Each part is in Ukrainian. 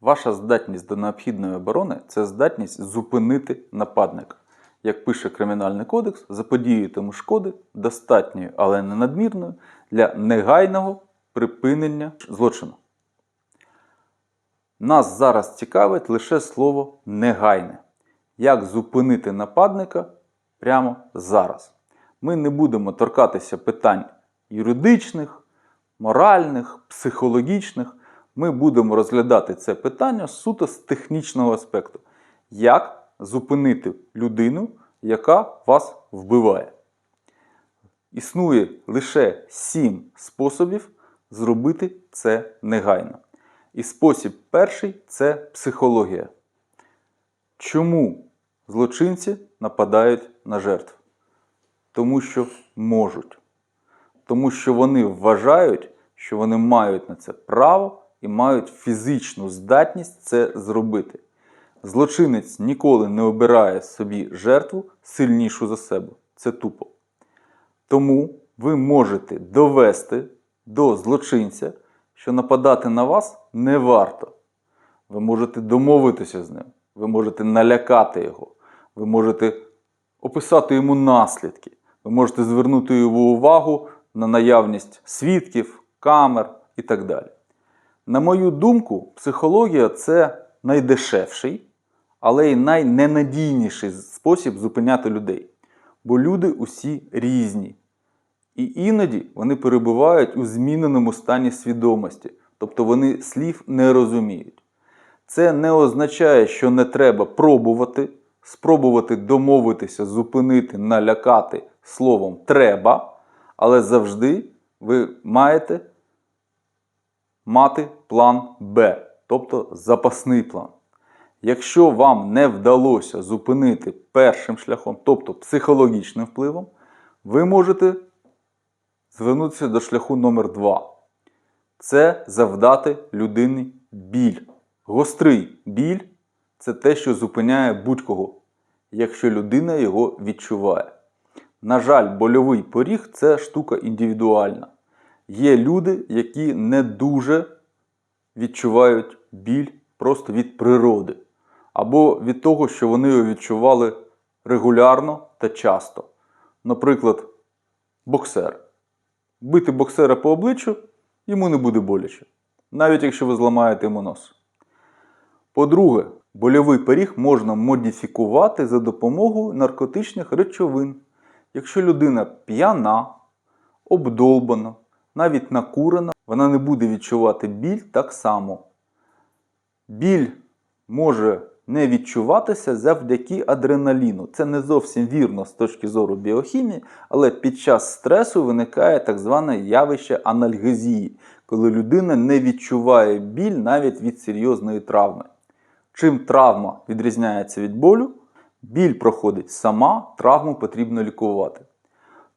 Ваша здатність до необхідної оборони це здатність зупинити нападника. Як пише Кримінальний кодекс, заподіяти йому шкоди достатньої, але не надмірної для негайного припинення злочину. Нас зараз цікавить лише слово негайне. Як зупинити нападника прямо зараз? Ми не будемо торкатися питань юридичних, моральних, психологічних. Ми будемо розглядати це питання суто з технічного аспекту. Як зупинити людину, яка вас вбиває? Існує лише сім способів зробити це негайно. І спосіб перший це психологія. Чому злочинці нападають на жертв? Тому що можуть. Тому що вони вважають, що вони мають на це право і мають фізичну здатність це зробити. Злочинець ніколи не обирає собі жертву сильнішу за себе. Це тупо. Тому ви можете довести до злочинця, що нападати на вас не варто. Ви можете домовитися з ним, ви можете налякати його, ви можете описати йому наслідки, ви можете звернути його увагу на наявність свідків, камер і так далі. На мою думку, психологія це найдешевший, але й найненадійніший спосіб зупиняти людей. Бо люди усі різні. І іноді вони перебувають у зміненому стані свідомості, тобто вони слів не розуміють. Це не означає, що не треба пробувати, спробувати домовитися, зупинити, налякати словом треба, але завжди ви маєте мати план Б, тобто запасний план. Якщо вам не вдалося зупинити першим шляхом, тобто психологічним впливом, ви можете звернутися до шляху номер 2 Це завдати людині біль. Гострий біль це те, що зупиняє будь-кого, якщо людина його відчуває. На жаль, больовий поріг це штука індивідуальна. Є люди, які не дуже відчувають біль просто від природи, або від того, що вони його відчували регулярно та часто. Наприклад, боксер. Бити боксера по обличчю йому не буде боляче, навіть якщо ви зламаєте йому нос. По-друге, больовий поріг можна модифікувати за допомогою наркотичних речовин. Якщо людина п'яна, обдолбана, навіть накурена, вона не буде відчувати біль так само. Біль може не відчуватися завдяки адреналіну. Це не зовсім вірно з точки зору біохімії, але під час стресу виникає так зване явище анальгезії, коли людина не відчуває біль навіть від серйозної травми. Чим травма відрізняється від болю, біль проходить сама, травму потрібно лікувати.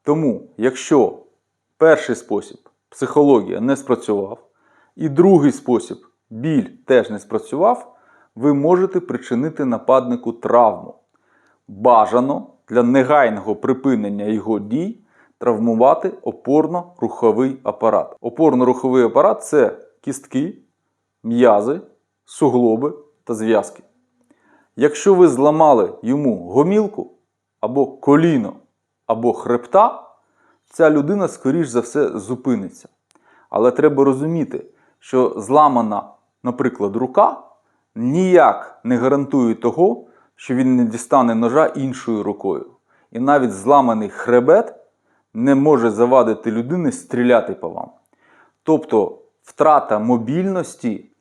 Тому, якщо перший спосіб психологія не спрацював, і другий спосіб біль теж не спрацював, ви можете причинити нападнику травму. Бажано для негайного припинення його дій травмувати опорно-руховий апарат. Опорно-руховий апарат це кістки, м'язи, суглоби та зв'язки. Якщо ви зламали йому гомілку або коліно, або хребта, ця людина, скоріш за все, зупиниться. Але треба розуміти, що зламана, наприклад, рука ніяк не гарантує того, що він не дістане ножа іншою рукою. І навіть зламаний хребет не може завадити людини стріляти по вам. Тобто втрата мобільності,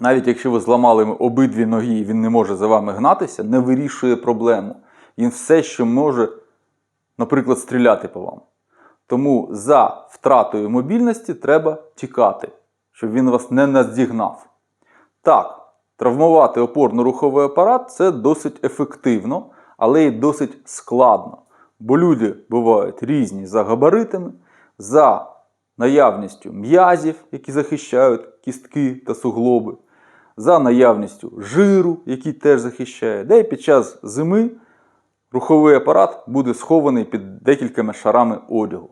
навіть якщо ви зламали обидві ноги і він не може за вами гнатися, не вирішує проблему. Він все, що може, наприклад, стріляти по вам. Тому за втратою мобільності треба тікати, щоб він вас не наздігнав. Так, травмувати опорно-руховий апарат це досить ефективно, але й досить складно. Бо люди бувають різні за габаритами, за наявністю м'язів, які захищають кістки та суглоби, за наявністю жиру, який теж захищає, де під час зими руховий апарат буде схований під декількома шарами одягу.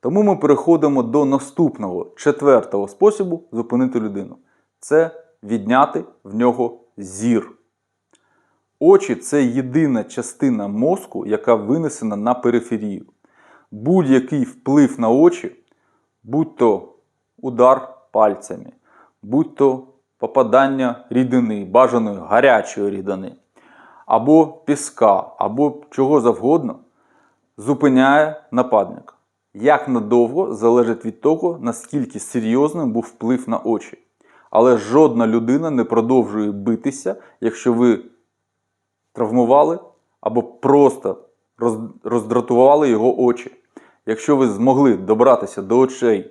Тому ми переходимо до наступного четвертого способу зупинити людину. Це відняти в нього зір. Очі це єдина частина мозку, яка винесена на периферію. Будь-який вплив на очі, будь то удар пальцями, будь то попадання рідини, бажаної гарячої рідини, або піска, або чого завгодно, зупиняє нападника. Як надовго залежить від того, наскільки серйозним був вплив на очі. Але жодна людина не продовжує битися, якщо ви травмували або просто роздратували його очі. Якщо ви змогли добратися до очей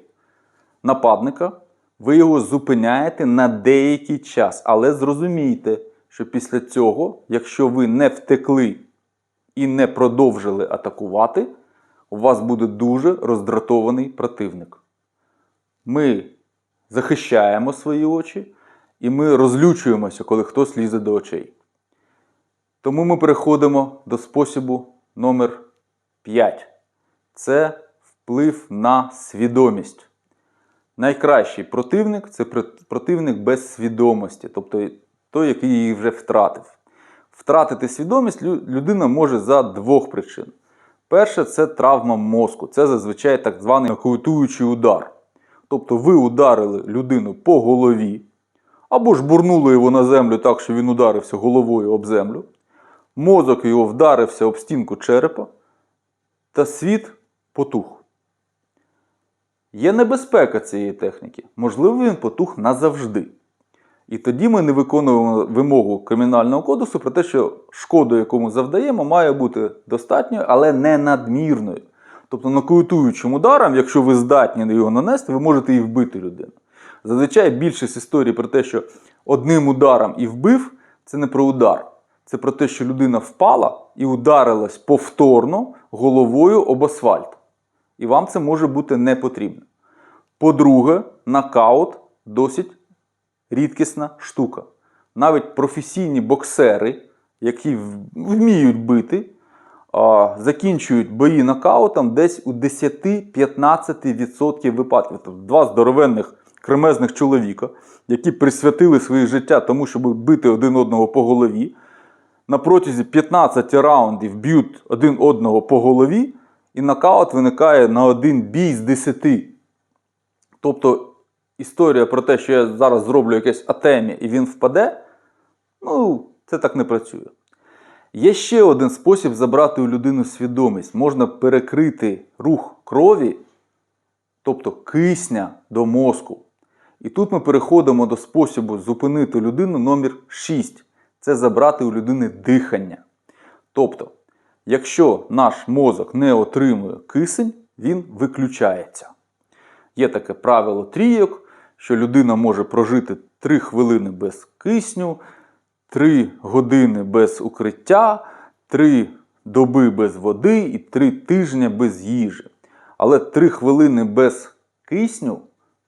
нападника, ви його зупиняєте на деякий час. Але зрозумійте, що після цього, якщо ви не втекли і не продовжили атакувати, у вас буде дуже роздратований противник. Ми захищаємо свої очі, і ми розлючуємося, коли хтось лізе до очей. Тому ми переходимо до способу номер 5. Це вплив на свідомість. Найкращий противник це противник без свідомості, тобто той, який її вже втратив. Втратити свідомість людина може за двох причин. Перше це травма мозку, це зазвичай так званий нокаутуючий удар. Тобто ви ударили людину по голові, або ж бурнули його на землю так, що він ударився головою об землю. Мозок його вдарився об стінку черепа, та світ потух. Є небезпека цієї техніки. Можливо, він потух назавжди. І тоді ми не виконуємо вимогу Кримінального кодексу про те, що шкоду, яку ми завдаємо, має бути достатньою, але не надмірною. Тобто нокаутуючим ударом, якщо ви здатні його нанести, ви можете і вбити людину. Зазвичай більшість історій про те, що одним ударом і вбив, це не про удар. Це про те, що людина впала і ударилась повторно головою об асфальт. І вам це може бути не потрібно. По-друге, нокаут досить рідкісна штука. Навіть професійні боксери, які вміють бити, закінчують бої нокаутом десь у 10-15% випадків. Тобто два здоровенних кремезних чоловіка, які присвятили своє життя тому, щоб бити один одного по голові. На протязі 15 раундів б'ють один одного по голові, і нокаут виникає на один бій з 10. Тобто історія про те, що я зараз зроблю якесь атемі і він впаде, ну, це так не працює. Є ще один спосіб забрати у людини свідомість. Можна перекрити рух крові, тобто кисня до мозку. І тут ми переходимо до способу зупинити людину номер 6. Це забрати у людини дихання. Тобто, якщо наш мозок не отримує кисень, він виключається. Є таке правило трійок, що людина може прожити 3 хвилини без кисню, 3 години без укриття, 3 доби без води і 3 тижні без їжі. Але 3 хвилини без кисню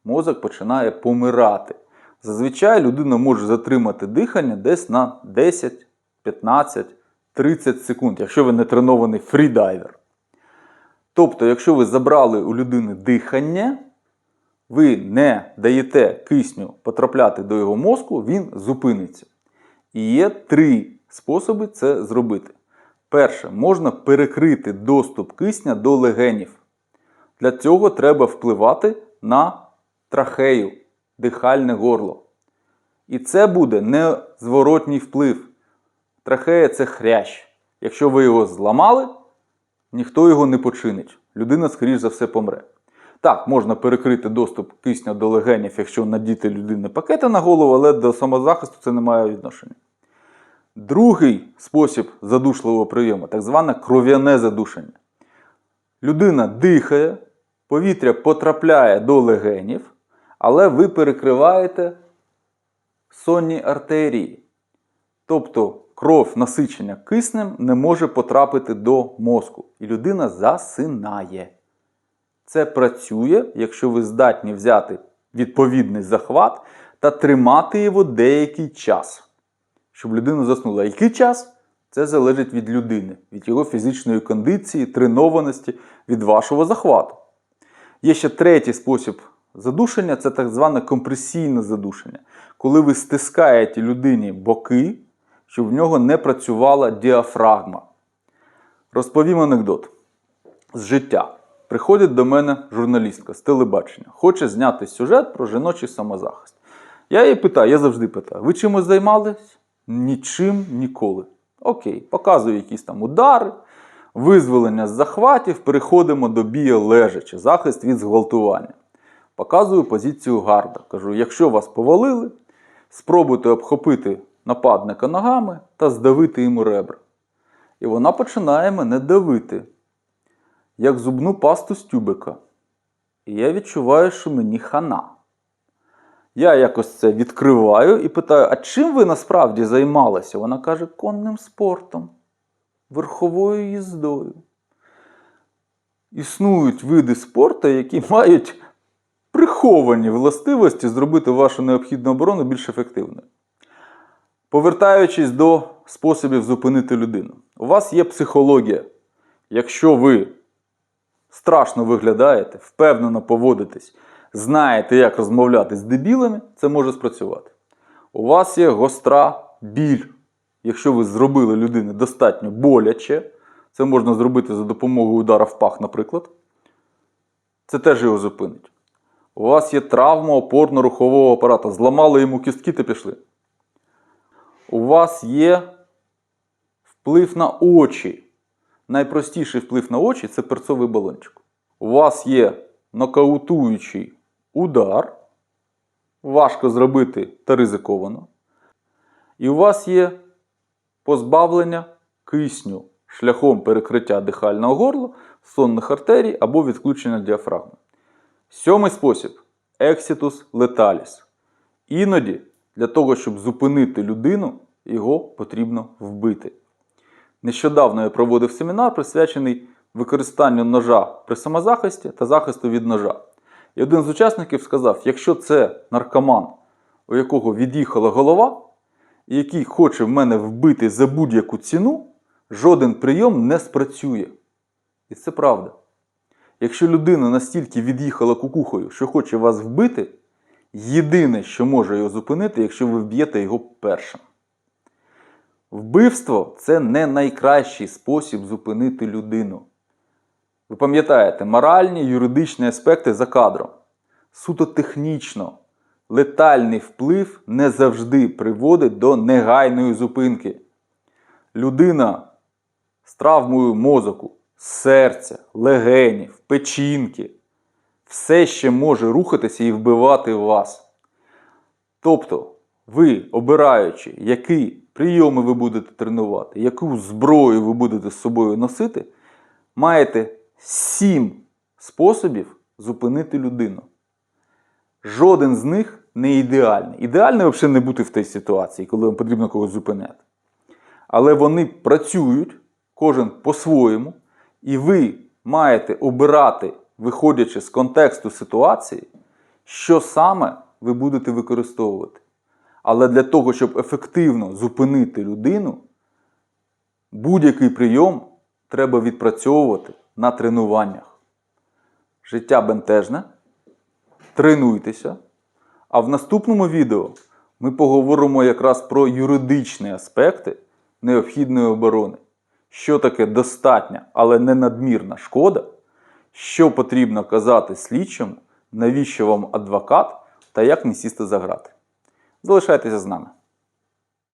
мозок починає помирати. Зазвичай людина може затримати дихання десь на 10, 15, 30 секунд, якщо ви не тренований фрідайвер. Тобто, якщо ви забрали у людини дихання, ви не даєте кисню потрапляти до його мозку, він зупиниться. І є три способи це зробити. Перше, можна перекрити доступ кисня до легенів. Для цього треба впливати на трахею, дихальне горло. І це буде незворотній вплив. Трахея це хрящ. Якщо ви його зламали, ніхто його не починить. Людина, скоріш за все, помре. Так, можна перекрити доступ кисня до легенів, якщо надіти людини пакети на голову, але до самозахисту це не має відношення. Другий спосіб задушливого прийому так зване кров'яне задушення. Людина дихає, повітря потрапляє до легенів, але ви перекриваєте сонні артерії. Тобто кров насичення киснем не може потрапити до мозку, і людина засинає. Це працює, якщо ви здатні взяти відповідний захват та тримати його деякий час, щоб людина заснула. Який час? Це залежить від людини, від його фізичної кондиції, тренованості, від вашого захвату. Є ще третій спосіб Задушення це так зване компресійне задушення, коли ви стискаєте людині боки, щоб в нього не працювала діафрагма. Розповім анекдот з життя. Приходить до мене журналістка з телебачення, хоче зняти сюжет про жіночий самозахист. Я її питаю, я завжди питаю: ви чимось займались? Нічим ніколи. Окей, показую якісь там удари, визволення з захватів, переходимо до біолежачі, захист від зґвалтування. Показую позицію гарда. Кажу, якщо вас повалили, спробуйте обхопити нападника ногами та здавити йому ребра. І вона починає мене давити, як зубну пасту з тюбика. І я відчуваю, що мені хана. Я якось це відкриваю і питаю: а чим ви насправді займалися? Вона каже, конним спортом, верховою їздою. Існують види спорту, які мають приховані властивості зробити вашу необхідну оборону більш ефективною. Повертаючись до способів зупинити людину, у вас є психологія. Якщо ви страшно виглядаєте, впевнено поводитесь, знаєте, як розмовляти з дебілами, це може спрацювати. У вас є гостра біль. Якщо ви зробили людині достатньо боляче, це можна зробити за допомогою удара в пах, наприклад. Це теж його зупинить. У вас є травма опорно-рухового апарата. Зламали йому кістки та пішли. У вас є вплив на очі. Найпростіший вплив на очі це перцовий балончик. У вас є нокаутуючий удар. Важко зробити та ризиковано. І у вас є позбавлення кисню шляхом перекриття дихального горла, сонних артерій або відключення діафрагми. Сьомий спосіб ексітус леталіс. Іноді для того, щоб зупинити людину, його потрібно вбити. Нещодавно я проводив семінар, присвячений використанню ножа при самозахисті та захисту від ножа. І один з учасників сказав: якщо це наркоман, у якого від'їхала голова, і який хоче в мене вбити за будь-яку ціну, жоден прийом не спрацює. І це правда. Якщо людина настільки від'їхала кукухою, що хоче вас вбити, єдине, що може його зупинити, якщо ви вб'єте його першим. Вбивство це не найкращий спосіб зупинити людину. Ви пам'ятаєте, моральні юридичні аспекти за кадром. Суто технічно, летальний вплив не завжди приводить до негайної зупинки. Людина з травмою мозоку, серця, легенів, печінки все ще може рухатися і вбивати вас. Тобто, ви, обираючи, які прийоми ви будете тренувати, яку зброю ви будете з собою носити, маєте сім способів зупинити людину. Жоден з них не ідеальний. Ідеально взагалі не бути в тій ситуації, коли вам потрібно когось зупиняти. Але вони працюють, кожен по-своєму, і ви маєте обирати, виходячи з контексту ситуації, що саме ви будете використовувати. Але для того, щоб ефективно зупинити людину, будь-який прийом треба відпрацьовувати на тренуваннях. Життя бентежне. Тренуйтеся. А в наступному відео ми поговоримо якраз про юридичні аспекти необхідної оборони. Що таке достатня, але не надмірна шкода, що потрібно казати слідчому, навіщо вам адвокат та як не сісти за грати. Залишайтеся з нами.